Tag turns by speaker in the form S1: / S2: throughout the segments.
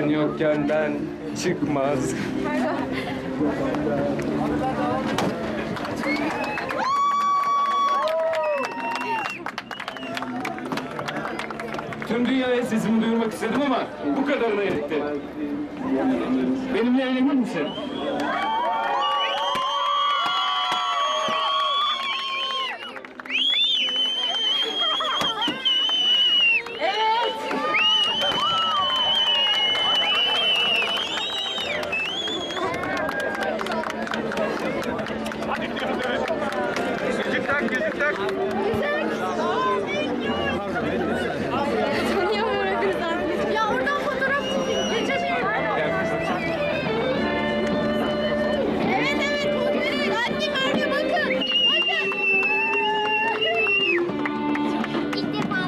S1: Sen yokken ben çıkmaz. Tüm dünyaya sesimi duyurmak istedim ama bu kadarına yetti. Benimle evlenir misin?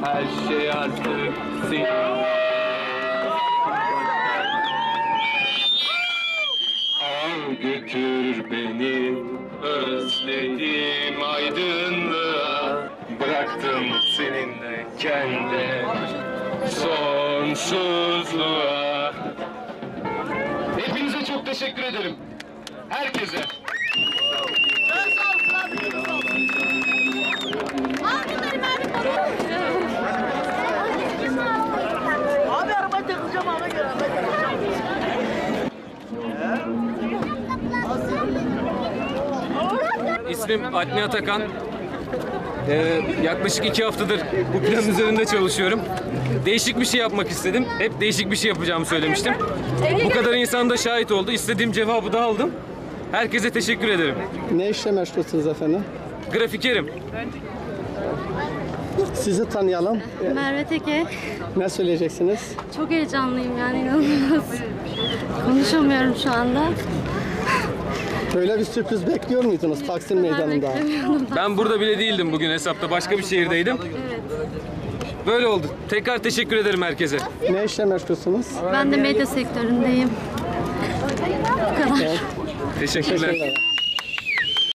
S1: Her şey artık senin. Al götür beni. Özledim aydınlığa Bıraktım seninle kendi sonsuzluğa Hepinize çok teşekkür ederim. Herkese.
S2: Abi arabayı takılacağım abi.
S1: İsmim Adni Atakan. Ee, yaklaşık iki haftadır bu plan üzerinde çalışıyorum. Değişik bir şey yapmak istedim. Hep değişik bir şey yapacağımı söylemiştim. Bu kadar insan da şahit oldu. İstediğim cevabı da aldım. Herkese teşekkür ederim.
S3: Ne işle meşgulsünüz efendim?
S1: Grafikerim.
S3: Sizi tanıyalım.
S4: Merve Teke.
S3: Ne söyleyeceksiniz?
S4: Çok heyecanlıyım yani inanılmaz. Konuşamıyorum şu anda.
S3: Böyle bir sürpriz bekliyor muydunuz Taksim Meydanı'nda?
S1: Ben burada bile değildim bugün hesapta. Başka bir şehirdeydim. Böyle oldu. Tekrar teşekkür ederim herkese.
S3: Ne işle meşgulsünüz?
S4: Ben de medya sektöründeyim. Bu kadar.
S1: Teşekkürler.
S3: Teşekkürler.